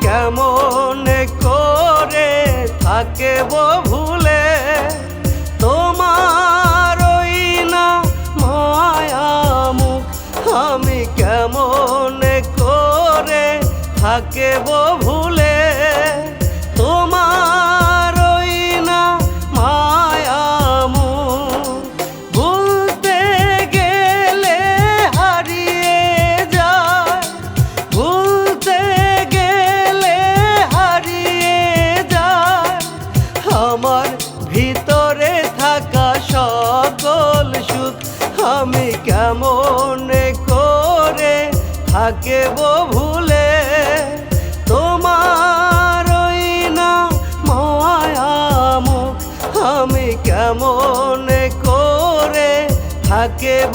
কেমন করে থাকে ভুলে? তোমার ওই না মায়ামুখ আমি কেমন করে থাকে ভুলে? আমি কেমন করে থাকেব ভুলে? তোমার না মায়াম আমি কেমন করে থাকেব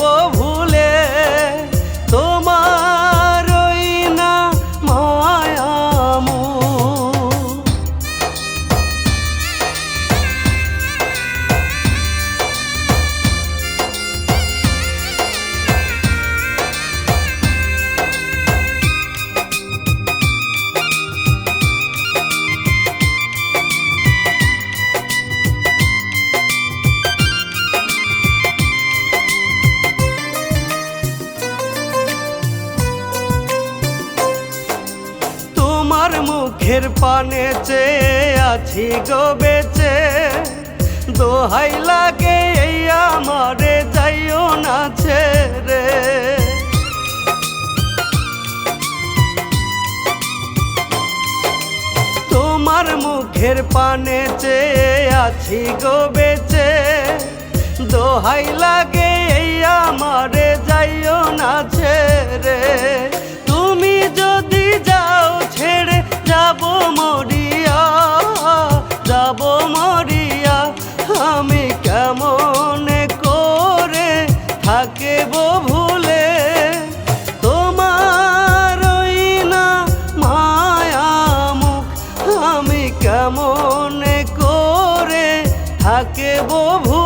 মুখের পানে চেয়ে আছি গো বেচে। দোহাই লাগে এই আমারে, যাইও না ছেড়ে। তোমার মুখের পানে চেয়ে আছি গো বেচে। দোহাই লাগে এই আমারে, যাইও না ছেড়ে। তুমি যদি যাও ছেড়ে যাব মরিয়া যাব মরিয়া। আমি কেমন করে থাকেব ভুলে? তোমার না মায়া মুখ, আমি কেমন করে থাকেব ভুলে?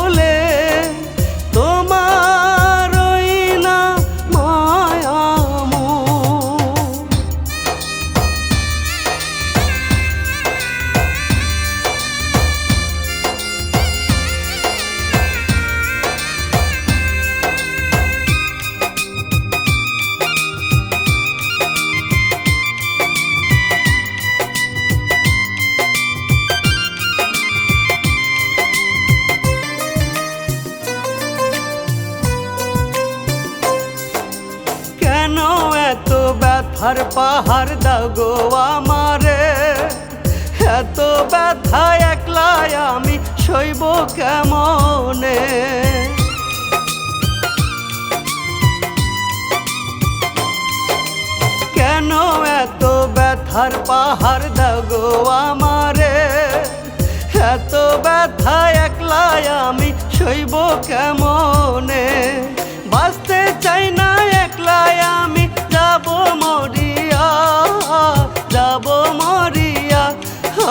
ব্যথার পাহাড় দাগো আমারে। এত ব্যথা একলাই আমি সইব কেমনে? কেন এত ব্যথার পাহাড় দাগো আমারে? এত ব্যথা একলাই আমি সইব কেমনে?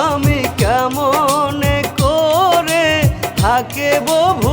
আমি কেমন করে থাকে ভুলে